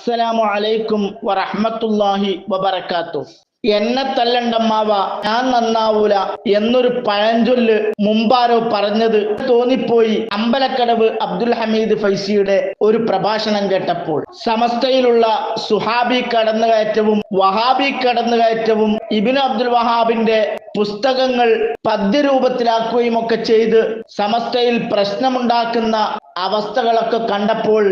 അസ്സലാമു അലൈക്കും വറഹ്മത്തുള്ളാഹി വബറകാതുഹു. എന്നെ തല്ലണ്ടമ്മാവ ഞാൻ നന്നാവൂല എന്നൊരു പഴഞ്ചൊല്ല് മുമ്പാരോ പറഞ്ഞത് തോന്നിപ്പോയി അമ്പലക്കടവ് അബ്ദുൽ ഹമീദ് ഫൈസിയുടെ ഒരു പ്രഭാഷണം കേട്ടപ്പോൾ. സമസ്തയിലുള്ള സുഹാബി കടന്നുകയറ്റവും വഹാബി കടന്നുകയറ്റവും ഇബിന് അബ്ദുൽ വഹാബിന്റെ പുസ്തകങ്ങൾ പദ്യരൂപത്തിലാക്കുകയും ഒക്കെ ചെയ്ത് സമസ്തയിൽ പ്രശ്നമുണ്ടാക്കുന്ന അവസ്ഥകളൊക്കെ കണ്ടപ്പോൾ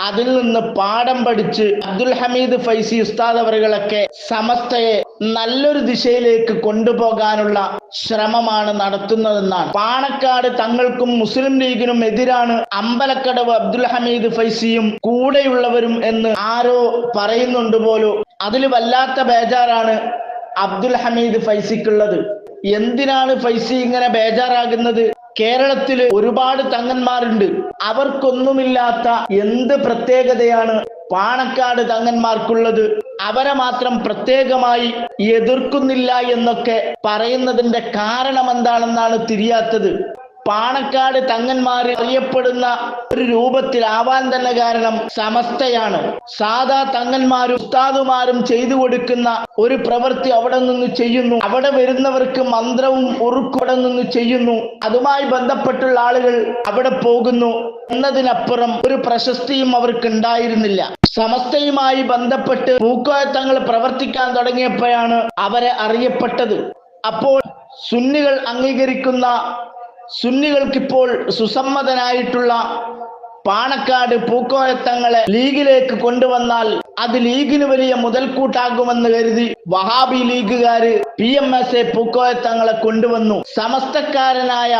അതിൽ നിന്ന് പാഠം പഠിച്ച് അബ്ദുൽ ഹമീദ് ഫൈസി ഉസ്താദ് അവറുകളൊക്കെ സമസ്തയെ നല്ലൊരു ദിശയിലേക്ക് കൊണ്ടുപോകാനുള്ള ശ്രമമാണ് നടത്തുന്നതെന്നാണ്. പാണക്കാട് തങ്ങൾക്കും മുസ്ലിം ലീഗിനും എതിരാണ് അമ്പലക്കടവ് അബ്ദുൽ ഹമീദ് ഫൈസിയും കൂടെയുള്ളവരും എന്ന് ആരോ പറയുന്നുണ്ട് പോലും. അതിൽ വല്ലാത്ത ബേജാറാണ് അബ്ദുൽ ഹമീദ് ഫൈസിക്കുള്ളത്. എന്തിനാണ് ഫൈസി ഇങ്ങനെ ബേജാറാകുന്നത്? കേരളത്തിൽ ഒരുപാട് തങ്ങന്മാരുണ്ട്. അവർക്കൊന്നുമില്ലാത്ത എന്ത് പ്രത്യേകതയാണ് പാണക്കാട് തങ്ങന്മാർക്കുള്ളത്? അവരെ മാത്രം പ്രത്യേകമായി എതിർക്കുന്നില്ല എന്നൊക്കെ പറയുന്നതിന്റെ കാരണം എന്താണെന്നാണ് തിരിയാത്തത്? പാണക്കാട് തങ്ങന്മാർ അറിയപ്പെടുന്ന ഒരു രൂപത്തിലാവാൻ തന്നെ കാരണം സമസ്തയാണ്. സാധാ തങ്ങന്മാരും ഉസ്താദുമാരും ചെയ്തു കൊടുക്കുന്ന ഒരു പ്രവൃത്തി അവിടെ നിന്ന് ചെയ്യുന്നു. അവിടെ വരുന്നവർക്ക് മന്ത്രവും ഉറുക്കും അവിടെ നിന്ന് ചെയ്യുന്നു. അതുമായി ബന്ധപ്പെട്ടുള്ള ആളുകൾ അവിടെ പോകുന്നു. എന്നതിനപ്പുറം ഒരു പ്രശസ്തിയും അവർക്ക് ഉണ്ടായിരുന്നില്ല. സമസ്തയുമായി ബന്ധപ്പെട്ട് പൂക്കോയത്തങ്ങൾ പ്രവർത്തിക്കാൻ തുടങ്ങിയപ്പോഴാണ് അവരെ അറിയപ്പെട്ടത്. അപ്പോൾ സുന്നികൾ അംഗീകരിക്കുന്ന സുന്നികൾക്കിപ്പോൾ സുസമ്മതനായിട്ടുള്ള പാണക്കാട് പൂക്കോയത്തങ്ങളെ ലീഗിലേക്ക് കൊണ്ടുവന്നാൽ അത് ലീഗിന് വലിയ മുതൽക്കൂട്ടാകുമെന്ന് കരുതി വഹാബി ലീഗുകാര് പി എം എസ് എ പൂക്കോയത്തങ്ങളെ കൊണ്ടുവന്നു. സമസ്തക്കാരനായ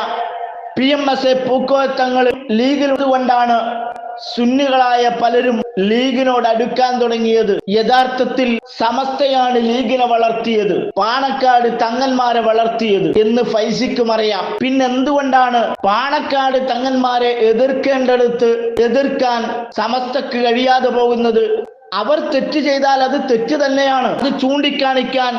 P M S A Pookoya Thangal ലീഗിലുള്ളതുകൊണ്ടാണ് കൊണ്ടാണ് സുന്നികളായ പലരും ലീഗിനോട് അടുക്കാൻ തുടങ്ങിയത്. യഥാർത്ഥത്തിൽ സമസ്തയാണ് ലീഗിനെ വളർത്തിയത്. പാണക്കാട് തങ്ങന്മാരെ വളർത്തിയത് എന്ന് ഫൈസിക്കും അറിയാം. പിന്നെന്തുകൊണ്ടാണ് പാണക്കാട് തങ്ങന്മാരെ എതിർക്കേണ്ടടുത്ത് എതിർക്കാൻ സമസ്തക്ക് കഴിയാതെ പോകുന്നത്? അവർ തെറ്റ് ചെയ്താൽ അത് തെറ്റ് തന്നെയാണ്. അത് ചൂണ്ടിക്കാണിക്കാൻ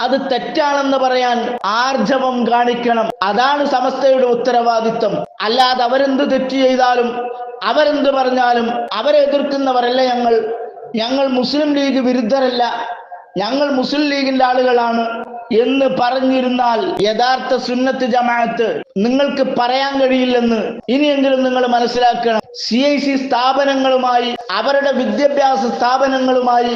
അത് തെറ്റാണെന്ന് പറയാൻ ആർജവം കാണിക്കണം. അതാണ് സമസ്തയുടെ ഉത്തരവാദിത്വം. അല്ലാതെ അവരെന്ത് തെറ്റ് ചെയ്താലും അവരെന്ത് പറഞ്ഞാലും അവരെ എതിർക്കുന്നവരല്ല ഞങ്ങൾ. ഞങ്ങൾ മുസ്ലിം ലീഗ് വിരുദ്ധരല്ല. ഞങ്ങൾ മുസ്ലിം ലീഗിന്റെ ആളുകളാണ്. എന്ന് പറഞ്ഞിരുന്നാൽ യഥാർത്ഥ സുന്നത്ത് ജമാഅത്ത് നിങ്ങൾക്ക് പറയാൻ കഴിയില്ലെന്ന് ഇനിയെങ്കിലും നിങ്ങൾ മനസ്സിലാക്കണം. സി ഐ സി സ്ഥാപനങ്ങളുമായി അവരുടെ വിദ്യാഭ്യാസ സ്ഥാപനങ്ങളുമായി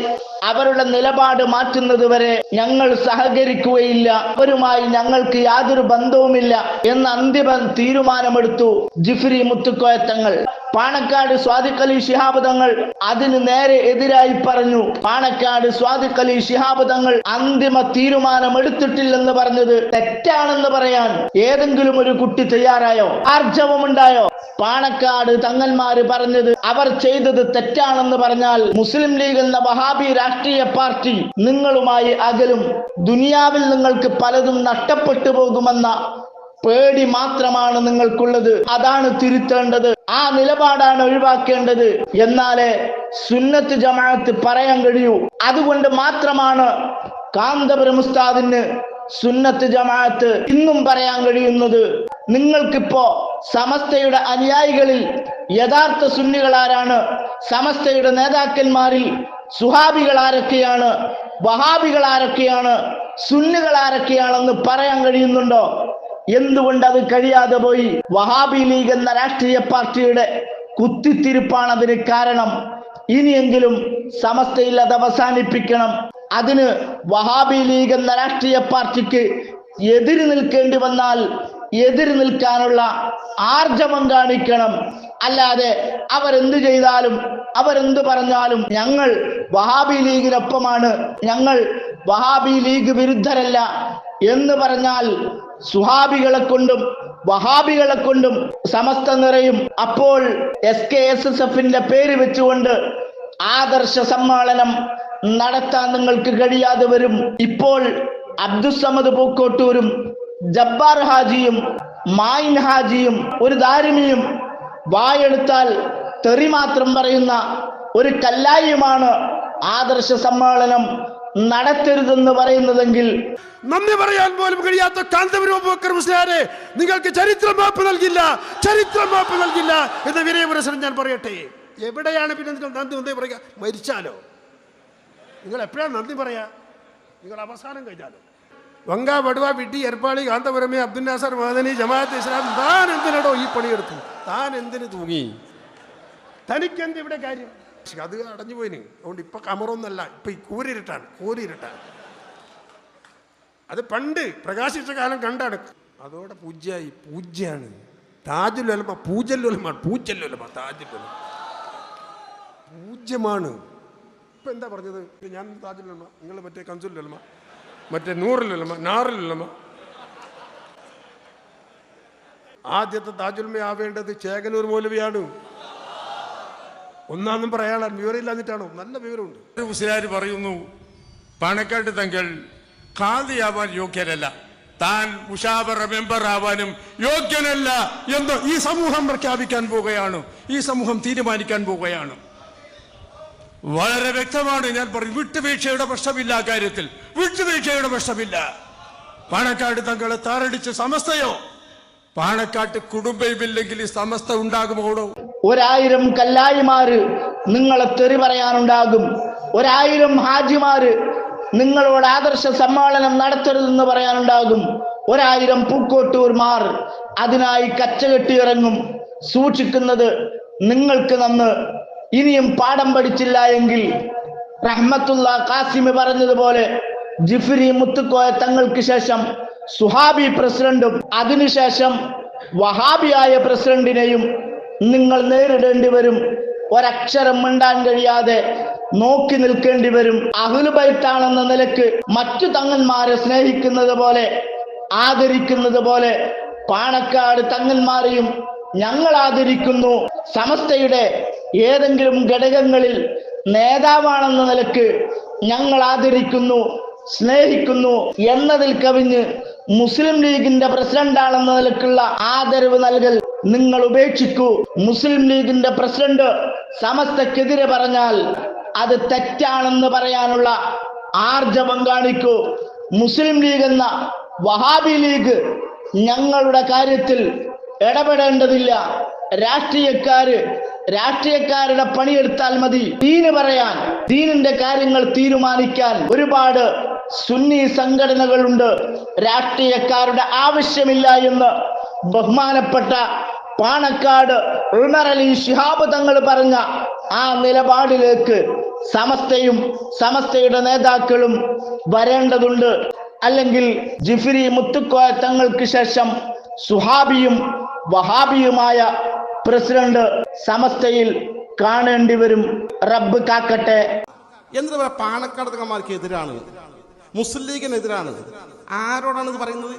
അവരുടെ നിലപാട് മാറ്റുന്നത് വരെ ഞങ്ങൾ സഹകരിക്കുകയില്ല. അവരുമായി ഞങ്ങൾക്ക് യാതൊരു ബന്ധവുമില്ല എന്ന് അന്തിമ തീരുമാനമെടുത്തു ജിഫ്രി മുത്തുക്കോയത്തങ്ങൾ. പാണക്കാട് സ്വാദിഖ് അലി ശിഹാബ് തങ്ങൾ അതിന് നേരെ എതിരായി പറഞ്ഞു. പാണക്കാട് സ്വാദിഖ് അലി ശിഹാബ് തങ്ങൾ അന്തിമ തീരുമാനം എടുത്തിട്ടില്ലെന്ന് പറഞ്ഞത് തെറ്റാണെന്ന് പറയാൻ ഏതെങ്കിലും ഒരു കുട്ടി തയ്യാറായോ? ആർജവമുണ്ടായോ? പാണക്കാട് തങ്ങന്മാര് പറഞ്ഞത് അവർ ചെയ്തത് തെറ്റാണെന്ന് പറഞ്ഞാൽ മുസ്ലിം ലീഗ് എന്ന വഹാബി രാഷ്ട്രീയ പാർട്ടി നിങ്ങളുമായി അകലും ദുനിയാവിൽ നിങ്ങൾക്ക് പലതും നഷ്ടപ്പെട്ടു പോകുമെന്ന പേടി മാത്രമാണ് നിങ്ങൾക്കുള്ളത്. അതാണ് തിരുത്തേണ്ടത്. ആ നിലപാടാണ് ഒഴിവാക്കേണ്ടത്. എന്നാലേ സുന്നത്ത് ജമാഅത്ത് പറയാൻ കഴിയൂ. അതുകൊണ്ട് മാത്രമാണ് കാന്തപുരം ഉസ്താദിന് സുന്നത്ത് ജമാഅത്ത് ഇന്നും പറയാൻ കഴിയുന്നത്. നിങ്ങൾക്കിപ്പോ സമസ്തയുടെ അനുയായികളിൽ യഥാർത്ഥ സുന്നികൾ ആരാണ്? സമസ്തയുടെ നേതാക്കന്മാരിൽ സുഹാബികൾ ആരൊക്കെയാണ്? വഹാബികൾ ആരൊക്കെയാണ്? സുന്നികൾ ആരൊക്കെയാണെന്ന് പറയാൻ കഴിയുന്നുണ്ടോ? എന്തുകൊണ്ട് അത് കഴിയാതെ പോയി? വഹാബി ലീഗ് എന്ന രാഷ്ട്രീയ പാർട്ടിയുടെ കുത്തിത്തിരിപ്പാണ് അതിന് കാരണം. ഇനിയെങ്കിലും സമസ്തയിൽ അത് അവസാനിപ്പിക്കണം. അതിന് വഹാബി ലീഗ് എന്ന രാഷ്ട്രീയ പാർട്ടിക്ക് എതിര് നിൽക്കേണ്ടി വന്നാൽ എതിര് നിൽക്കാനുള്ള ആർജവം കാണിക്കണം. അല്ലാതെ അവരെന്ത് ചെയ്താലും അവരെന്ത് പറഞ്ഞാലും ഞങ്ങൾ വഹാബി ലീഗിനൊപ്പമാണ്. ഞങ്ങൾ വഹാബി ലീഗ് വിരുദ്ധരല്ല എന്ന് പറഞ്ഞാൽ സുഹാബികളെ കൊണ്ടും വഹാബികളെ കൊണ്ടും സമസ്ത നിറയും അപ്പോൾ എസ് കെ എസ് എസ് എഫിന്റെ പേര് വെച്ചുകൊണ്ട് ആദർശ സമ്മേളനം നടത്താൻ നിങ്ങൾക്ക് കഴിയാതെ വരും. ഇപ്പോൾ അബ്ദുസമദ് പൂക്കോട്ടൂരും ജബ്ബാർ ഹാജിയും മായിൻ ഹാജിയും ഒരു ദാരിമിയും വായെടുത്താൽ തെറി മാത്രം പറയുന്ന ഒരു കല്ലായിയുമാണ് ആദർശ സമ്മേളനം നടത്തരുതെന്ന് പറയുന്നതെങ്കിൽ നന്ദി പറയാൻ പോലും കഴിയാത്ത കാന്തപുരം മുസ്ലിയാരെ നിങ്ങൾക്ക് ചരിത്രം മാപ്പ് നൽകില്ല ചരിത്രം മാപ്പ് നൽകില്ല എന്ന വിനയപുരസരം ഞാൻ പറയട്ടെ. എവിടെയാണ് പിന്നെ നിങ്ങൾ നന്ദി നന്ദി പറയുക? മരിച്ചാലോ? നിങ്ങൾ എപ്പോഴാണ് നന്ദി പറയാ? നിങ്ങൾ അവസാനം കഴിഞ്ഞാലോ? വങ്ക വടുവ വിട്ടി എർപ്പാളി കാന്തപുരമേ അബ്ദുൽ നാസർ മദനി ജമാഅത്ത് ഇസ്ലാം താൻ എന്തിനടോ ഈ പണിയെടുത്തു? താൻ എന്തിന് തൂങ്ങി? തനിക്കെന്ത് ഇവിടെ കാര്യം? പക്ഷെ അത് അടഞ്ഞു പോയിന് അതുകൊണ്ട് ഇപ്പൊ കമറൊന്നല്ല ഇപ്പൊ ഈ കൂരിരുട്ടാണ് കൂരിരുട്ടാണ്. അത് പണ്ട് പ്രകാശിച്ച കാലം കണ്ടാണ്. അതോടെ പൂജ്യായി പൂജ്യാണ്. താജുലൊലമ പൂജല്ലൊലമാണ് പൂജല്ലൊലമ താജുലമ പൂജ്യമാണ്. ഇപ്പൊ എന്താ പറഞ്ഞത്? ഞാൻ താജുലൊലമ നിങ്ങൾ മറ്റേ കഞ്ചുലൊലമ മറ്റേ നൂറിലൊലമ നാറിലൊലമ ആദ്യത്തെ താജുൽമ ആവേണ്ടത് ചേകനൂർ മൗലവിയാണ്. ഒന്നാന്നും പറയാനുള്ള വിവരമില്ലാന്നിട്ടാണോ നല്ല വിവരമുണ്ട്. ഒരു മുസ്ലിയാർ പറയുന്നു പാണക്കാട്ട് തങ്കൾ ഖാദിയാവാൻ യോഗ്യരല്ല. താൻ മുഷാവറ മെമ്പർ ആവാനും യോഗ്യനല്ല എന്ന് ഈ സമൂഹം പ്രഖ്യാപിക്കാൻ പോവുകയാണ്. ഈ സമൂഹം തീരുമാനിക്കാൻ പോവുകയാണ്. വളരെ വ്യക്തമാണ് ഞാൻ പറഞ്ഞു വിട്ടുവീഴ്ചയുടെ പ്രശ്നമില്ല കാര്യത്തിൽ. വിട്ടുവീഴ്ചയുടെ പ്രശ്നമില്ല. പാണക്കാട് തങ്ങളെ താറടിച്ച് സമസ്തയോ? പാണക്കാട്ട് കുടുംബമില്ലെങ്കിൽ ഈ സമസ്ത ഉണ്ടാകുമോടോ? ഒരായിരം കല്ലായിമാര് നിങ്ങളെ തെറി പറയാനുണ്ടാകും. ഒരായിരം ഹാജിമാര് നിങ്ങളോട് ആദർശ സമ്മേളനം നടത്തരുതെന്ന് പറയാനുണ്ടാകും. ഒരായിരം പൂക്കോട്ടൂർമാർ അതിനായി കച്ചകെട്ടിയിറങ്ങും. സൂക്ഷിക്കുന്നത് നിങ്ങൾക്ക് നന്ന് ഇനിയും പാഠം പഠിച്ചില്ല എങ്കിൽ റഹ്മത്തുള്ള കാസിമി പറഞ്ഞതുപോലെ ജിഫിരി മുത്തുക്കോയ തങ്ങൾക്ക് ശേഷം സുഹാബി പ്രസിഡന്റും അതിനുശേഷം വഹാബിയായ പ്രസിഡന്റിനെയും നിങ്ങൾ നേരിടേണ്ടി വരും. ഒരക്ഷരം മിണ്ടാൻ കഴിയാതെ നോക്കി നിൽക്കേണ്ടി വരും. അഹുലുബൈത്താണെന്ന നിലയ്ക്ക് മറ്റു തങ്ങന്മാരെ സ്നേഹിക്കുന്നത് പോലെ ആദരിക്കുന്നത് പോലെ പാണക്കാട് തങ്ങന്മാരെയും ഞങ്ങൾ ആദരിക്കുന്നു. സമസ്തയുടെ ഏതെങ്കിലും ഘടകങ്ങളിൽ നേതാവാണെന്ന നിലയ്ക്ക് ഞങ്ങൾ ആദരിക്കുന്നു സ്നേഹിക്കുന്നു എന്നതിൽ കവിഞ്ഞ് മുസ്ലിം ലീഗിന്റെ പ്രസിഡന്റാണെന്ന നിലക്കുള്ള ആദരവ് നൽകൽ നിങ്ങൾ ഉപേക്ഷിക്കൂ. മുസ്ലിം ലീഗിന്റെ പ്രസിഡന്റ് സമസ്തക്കെതിരെ പറഞ്ഞാൽ അത് തെറ്റാണെന്ന് പറയാനുള്ള ആർജവം കാണിക്കൂ. മുസ്ലിം ലീഗ് എന്ന വഹാബി ലീഗ് ഞങ്ങളുടെ കാര്യത്തിൽ ഇടപെടേണ്ടതില്ല. രാഷ്ട്രീയക്കാര് രാഷ്ട്രീയക്കാരുടെ പണിയെടുത്താൽ മതി. ദീന് പറയാൻ ദീനിന്റെ കാര്യങ്ങൾ തീരുമാനിക്കാൻ ഒരുപാട് സുന്നി സംഘടനകളുണ്ട്. രാഷ്ട്രീയക്കാരുടെ ആവശ്യമില്ല എന്ന് ബഹുമാനപ്പെട്ട പാണക്കാട് ഉമർ അലി തങ്ങൾ പറഞ്ഞ ആ നിലപാടിലേക്ക് സമസ്തയും സമസ്തയുടെ നേതാക്കളും വരേണ്ടതുണ്ട്. അല്ലെങ്കിൽ ജിഫിരി മുത്തുക്കോയ തങ്ങൾക്ക് ശേഷം സുഹാബിയും വഹാബിയുമായ പ്രസിഡന്റ് സമസ്തയിൽ കാണേണ്ടി വരും. റബ്ബ് കാക്കട്ടെ. എന്നിട്ട് പറയാം പാണക്കാട് തങ്ങന്മാർക്ക് എതിരാണ്? മുസ്ലിം ലീഗിനെതിരാണ്. ആരോടാണ് പറയുന്നത്?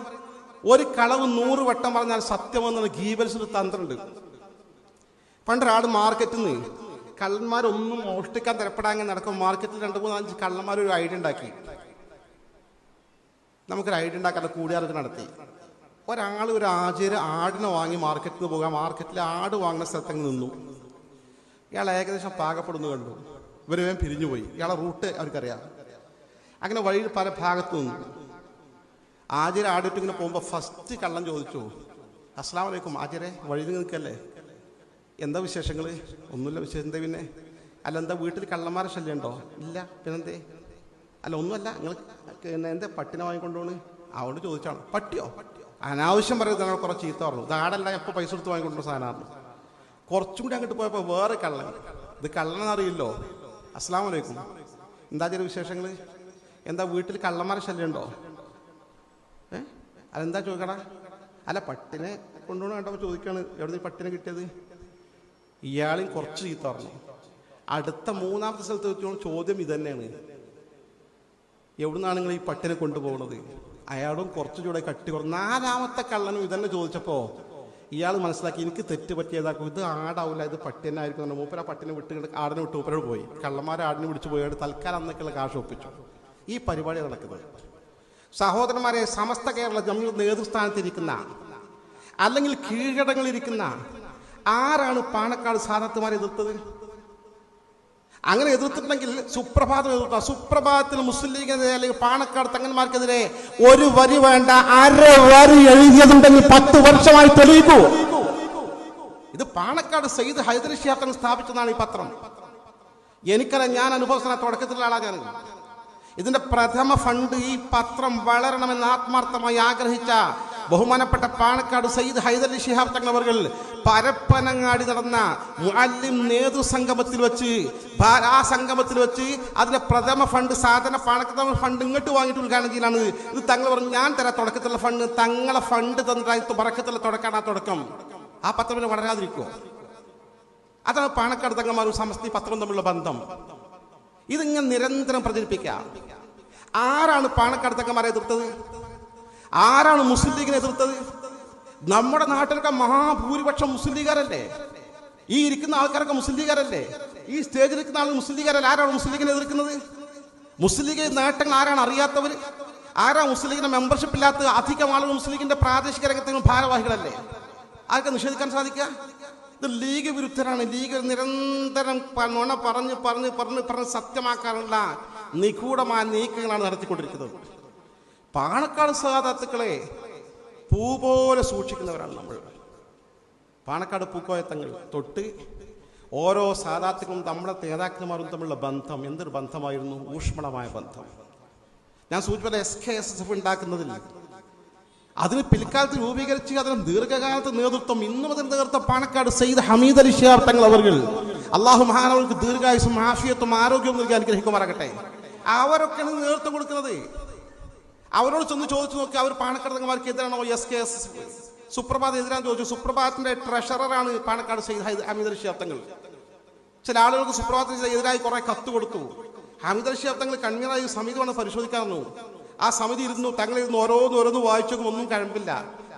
ഒരു കളവ് നൂറ് വട്ടം പറഞ്ഞാൽ സത്യമെന്നുള്ള ഗീബൽസിന് തന്ത്രമുണ്ട്. പണ്ടൊരാൾ മാർക്കറ്റിൽ നിന്ന് കള്ളന്മാരൊന്നും മോഷ്ടിക്കാൻ തരപ്പെടാൻ നടക്കും മാർക്കറ്റിൽ രണ്ട് മൂന്ന് അഞ്ച് കള്ളന്മാർ ഒരു ഐഡിയ ഉണ്ടാക്കി. നമുക്കൊരു ഐഡിയ ഉണ്ടാക്കാൻ കൂടിയാർക്ക് നടത്തി. ഒരാൾ ഒരു ആചാര്യ ആടിനെ വാങ്ങി മാർക്കറ്റിൽ പോകാം. മാർക്കറ്റിൽ ആട് വാങ്ങുന്ന സ്ഥലത്തങ്ങ് നിന്നു. ഇയാൾ ഏകദേശം പാകപ്പെടുന്നു കണ്ടു. ഇവർ വേഗം പിരിഞ്ഞുപോയി. ഇയാളെ റൂട്ട് അവർക്കറിയാം. അങ്ങനെ വഴിയിൽ പല ഭാഗത്തു നിന്നു. ആചാര്യ ആടിട്ട് ഇങ്ങനെ പോകുമ്പോൾ ഫസ്റ്റ് കള്ളം ചോദിച്ചു. അസ്ലാം വലൈക്കും ആചിരെ വഴി നിൽക്കല്ലേ എന്താ വിശേഷങ്ങൾ ഒന്നുമില്ല വിശേഷം. എന്താ പിന്നെ? അല്ല എന്താ വീട്ടിൽ കള്ളന്മാരെ ശല്യം ഉണ്ടോ ഇല്ല. പിന്നെന്തേ? അല്ല ഒന്നുമല്ല. നിങ്ങൾ പിന്നെ എന്താ പട്ടിനെ വാങ്ങിക്കൊണ്ടുപോണ്? അതുകൊണ്ട് ചോദിച്ചാണ്. പട്ടിയോ? അനാവശ്യം പറയുന്നത് ഞങ്ങൾ കുറച്ച് ചീത്ത പറഞ്ഞു. ഇത് ആടല്ല എപ്പോൾ പൈസ കൊടുത്ത് വാങ്ങിക്കൊണ്ടു സാധനമാണ്. കുറച്ചും കൂടി അങ്ങോട്ട് പോയപ്പോൾ വേറെ കള്ളൻ. ഇത് കള്ളനെന്നറിയില്ലോ അസ്സാം വലൈക്കും എന്താ ചില വിശേഷങ്ങൾ എന്താ വീട്ടിൽ കള്ളന്മാരെ ശല്യം ഉണ്ടോ ഏ അതെന്താ ചോദിക്കടാ അല്ല പട്ടിനെ കൊണ്ടുപോകണ കണ്ടപ്പോൾ ചോദിക്കാണ്. എവിടെ നിന്ന് പട്ടിനെ കിട്ടിയത്? ഇയാളെയും കുറച്ച് ചീത്ത പറഞ്ഞു. അടുത്ത മൂന്നാമത്തെ സ്ഥലത്ത് വെച്ചോളം ചോദ്യം ഇതന്നെയാണ്. എവിടുന്നാണ് നിങ്ങൾ ഈ പട്ടിനെ കൊണ്ടുപോകുന്നത് അയാളും കുറച്ച് കട്ടി കുറഞ്ഞു. നാലാമത്തെ കള്ളനും ഇതന്നെ ചോദിച്ചപ്പോ ഇയാൾ മനസ്സിലാക്കി എനിക്ക് തെറ്റ് പറ്റിയതാക്കും ഇത് ആടാവില്ല ഇത് പട്ടി തന്നെ ആയിരിക്കും മൂപ്പര പട്ടിനെ വിട്ട് ആടിനെ വിട്ട് മൂപ്പരോട് പോയി. കള്ളന്മാരെ ആടിനെ വിളിച്ചു പോയിട്ട് തൽക്കാലം അന്നൊക്കെയുള്ള കാശ് ഒപ്പിച്ചു. ഈ പരിപാടി നടക്കുന്നത്. സഹോദരന്മാരെ സമസ്ത കേരള ജമ്മിയുടെ നേതൃസ്ഥാനത്തിരിക്കുന്ന അല്ലെങ്കിൽ കീഴടങ്ങളിരിക്കുന്ന ആരാണ് പാണക്കാട് സാധാത്തുമാരെ എതിർത്തത്? അങ്ങനെ എതിർത്തിട്ടുണ്ടെങ്കിൽ സുപ്രഭാതം എതിർത്ത. സുപ്രഭാതത്തിൽ മുസ്ലിം ലീഗിനെതിരെ അല്ലെങ്കിൽ പാണക്കാട് തങ്ങന്മാർക്കെതിരെ ഒരു വരി വേണ്ട അര വരി എഴുതിയതുണ്ടെങ്കിൽ പത്ത് വർഷമായി തെളിയിക്കൂ. ഇത് പാണക്കാട് സയ്യിദ് തങ്ങൾ സ്ഥാപിച്ചതാണ് ഈ പത്രം. എനിക്കറിയാം ഞാൻ അനുഭവസ്ഥന തുടക്കത്തിലുള്ള ആളാണ് ഞാൻ ഇതിന്റെ പ്രഥമ ഫണ്ട് ഈ പത്രം വളരണമെന്ന് ആത്മാർത്ഥമായി ആഗ്രഹിച്ച ബഹുമാനപ്പെട്ട പാണക്കാട് സയ്യിദ് ഹൈദലി ഷിഹാബ് തങ്ങൾ പരപ്പനങ്ങാടി നടന്ന മുഅല്ലിം നേതൃ സംഗമത്തിൽ വെച്ച് ആ സംഗമത്തിൽ വെച്ച് അതിലെ പ്രഥമ ഫണ്ട് സാധന പാണക്കാട് ഫണ്ട് ഇങ്ങോട്ട് വാങ്ങിയിട്ട് ഉദ്ഘാടനം ചെയ്യലാണ് ഇത് തങ്ങൾ പറഞ്ഞു ഞാൻ തരാം തുടക്കത്തിലുള്ള ഫണ്ട് തങ്ങളെ ഫണ്ട് തന്നിട്ട് പറക്കത്തിലുള്ള തുടക്കാണ് ആ തുടക്കം. ആ പത്രം വളരാതിരിക്കുമോ അതാണ് പാണക്കാട് തങ്ങന്മാരും സമസ്തി പത്രം തമ്മിലുള്ള ബന്ധം. ഇതിങ്ങനെ നിരന്തരം പ്രചരിപ്പിക്കുക. ആരാണ് പാണക്കാട് തങ്ങന്മാരെ എതിർത്തത്? ആരാണ് മുസ്ലിം ലീഗിനെ എതിർത്തത്? നമ്മുടെ നാട്ടിലൊക്കെ മഹാഭൂരിപക്ഷം മുസ്ലിം ലീഗാരല്ലേ ഈ ഇരിക്കുന്ന ആൾക്കാരൊക്കെ മുസ്ലിം ലീഗാരല്ലേ ഈ സ്റ്റേജിൽ ഇരിക്കുന്ന ആൾ മുസ്ലിം ലീഗാരല്ലേ ആരാണ് മുസ്ലിം ലീഗിനെ എതിർക്കുന്നത്? മുസ്ലിം ലീഗ് നേട്ടങ്ങൾ ആരാണ് അറിയാത്തവർ ആരാ മുസ്ലിം ലീഗിന്റെ മെമ്പർഷിപ്പ് ഇല്ലാത്ത അധികം ആളുകൾ മുസ്ലിം ലീഗിന്റെ പ്രാദേശിക രംഗത്തെ ഭാരവാഹികളല്ലേ? ആർക്ക് നിഷേധിക്കാൻ സാധിക്കുക? ഇത് ലീഗ് വിരുദ്ധരാണ് ലീഗ് നിരന്തരം നുണ പറഞ്ഞ് പറഞ്ഞ് പറഞ്ഞ് പറഞ്ഞ് സത്യമാക്കാനുള്ള നിഗൂഢമായ നീക്കങ്ങളാണ് നടത്തിക്കൊണ്ടിരിക്കുന്നത്. പാണക്കാട് സഹാദാത്തുക്കളെ പൂ പോലെ സൂക്ഷിക്കുന്നവരാണ് നമ്മൾ. പാണക്കാട് പൂക്കോയത്തങ്ങൾ തൊട്ട് ഓരോ സാധാത്തുക്കളും നമ്മുടെ നേതാക്കന്മാരും തമ്മിലുള്ള ബന്ധം എന്തൊരു ബന്ധമായിരുന്നു? ഊഷ്മളമായ ബന്ധം. ഞാൻ സൂചിപ്പിച്ച എസ് കെ എസ് എഫ് ഉണ്ടാക്കുന്നതിൽ അതിന് പിൽക്കാലത്ത് രൂപീകരിച്ച് അതിന് ദീർഘകാലത്ത് നേതൃത്വം ഇന്നു മുതൽ നേതൃത്വം പാണക്കാട് സെയ്ദ് ഹമീദ് അലി ഷിയാർ തങ്ങൾ അവർ അള്ളാഹു മഹാനവർക്ക് ദീർഘായുസും ആഫിയത്തും ആരോഗ്യവും നൽകി അനുഗ്രഹിക്കുമാറാകട്ടെ. അവരൊക്കെ നേതൃത്വം കൊടുക്കുന്നത്. അവരോട് ചെന്ന് ചോദിച്ചു നോക്കി അവർ പാണക്കാട് തങ്ങന്മാർക്ക് എതിരാണോ? എസ് കെ എസ് സുപ്രഭാത് എതിരാന്ന് ചോദിച്ചു. സുപ്രഭാതത്തിന്റെ ട്രഷററാണ് പാണക്കാട് സെയ്ദ് ഹമീദ് അലി ഷിയാർ തങ്ങൾ. ചില ആളുകൾക്ക് സുപ്രഭാതത്തിന് എതിരായി കുറെ കത്ത് കൊടുത്തു. ഹമീദ് അലി ഷിയാർ തങ്ങൾ കൺവീനറായി സമിതി ആ സമിതി ഇരുന്നു തങ്ങളിരുന്ന് ഓരോന്ന് ഓരോന്ന് വായിച്ചൊക്കെ ഒന്നും കഴിമ്പില്ല.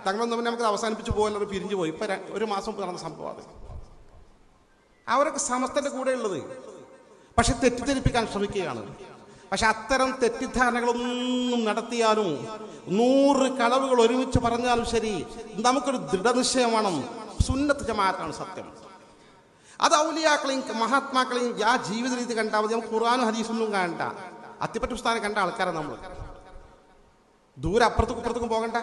തങ്ങളൊന്നും പിന്നെ നമുക്ക് അവസാനിപ്പിച്ച് പോകല്ലോ പിരിഞ്ഞു പോയി. ഇപ്പൊ ഒരു മാസം നടന്ന സംഭവം അത് അവരൊക്കെ സമസ്തന്റെ കൂടെ ഉള്ളത് പക്ഷെ തെറ്റിദ്ധരിപ്പിക്കാൻ ശ്രമിക്കുകയാണ്. പക്ഷെ അത്തരം തെറ്റിദ്ധാരണകളൊന്നും നടത്തിയാലും നൂറ് കളവുകൾ ഒരുമിച്ച് പറഞ്ഞാലും ശരി നമുക്കൊരു ദൃഢനിശ്ചയം വേണം സുന്നത്ത് ജമാഅത്താണ് സത്യം. അത് ഔലിയാക്കളെയും മഹാത്മാക്കളെയും ആ ജീവിത രീതി കണ്ടാൽ മതി. നമുക്ക് ഖുറാനും ഹദീസൊന്നും കാണണ്ട. അത്തിപ്പറ്റ പുസ്തകം കണ്ട ആൾക്കാരാണ് നമ്മൾ ദൂരെ അപ്പുറത്തും ഇപ്പുറത്തും പോകണ്ട.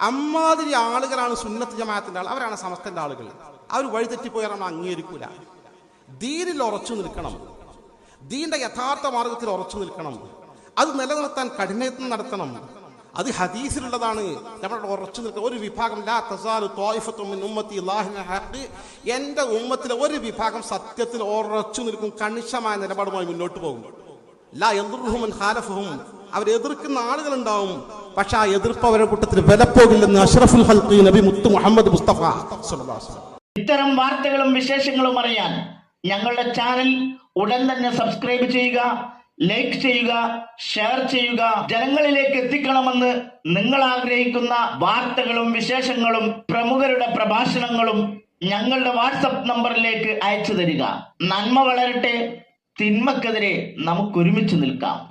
അമ്മാതിരി ആളുകളാണ് സുന്നത്ത് ജമാഅത്തിന്റെ ആൾ അവരാണ് സമസ്തന്റെ ആളുകൾ. അവർ വഴിതെറ്റിപ്പോയാൽ നമ്മൾ അംഗീകരിക്കൂല. ദീനിൽ ഉറച്ചു നിൽക്കണം. ദീന്റെ യഥാർത്ഥ മാർഗത്തിൽ ഉറച്ചു നിൽക്കണം. അത് നിലനിർത്താൻ കഠിനയത്നം നടത്തണം. അത് ഹദീസിലുള്ളതാണ്. നമ്മളുടെ ഉറച്ചു നിൽക്കുക ഒരു വിഭാഗം ലാ ഉമ്മത്തിലെ ഒരു വിഭാഗം സത്യത്തിൽ ഉറച്ചു നിൽക്കും കണിശമായ നിലപാടുമായി മുന്നോട്ട് പോകും. ലാ അവർ എതിർക്കുന്ന ആളുകളുണ്ടാവും. പക്ഷെ ആ എതിർപ്പ് അവരുടെ കൂട്ടത്തിൽ വിലപ്പോകില്ലെന്ന് അഷ്റഫുൽ ഹൽഖി നബി മുത്തു മുഹമ്മദ് മുസ്തഫ. ഇത്തരം വാർത്തകളും വിശേഷങ്ങളും അറിയാൻ ഞങ്ങളുടെ ചാനൽ ഉടൻ തന്നെ സബ്സ്ക്രൈബ് ചെയ്യുക ലൈക്ക് ചെയ്യുക ഷെയർ ചെയ്യുക. ജനങ്ങളിലേക്ക് എത്തിക്കണമെന്ന് നിങ്ങൾ ആഗ്രഹിക്കുന്ന വാർത്തകളും വിശേഷങ്ങളും പ്രമുഖരുടെ പ്രഭാഷണങ്ങളും ഞങ്ങളുടെ വാട്സപ്പ് നമ്പറിലേക്ക് അയച്ചു തരിക. നന്മ വളരട്ടെ തിന്മക്കെതിരെ നമുക്ക് ഒരുമിച്ച് നിൽക്കാം.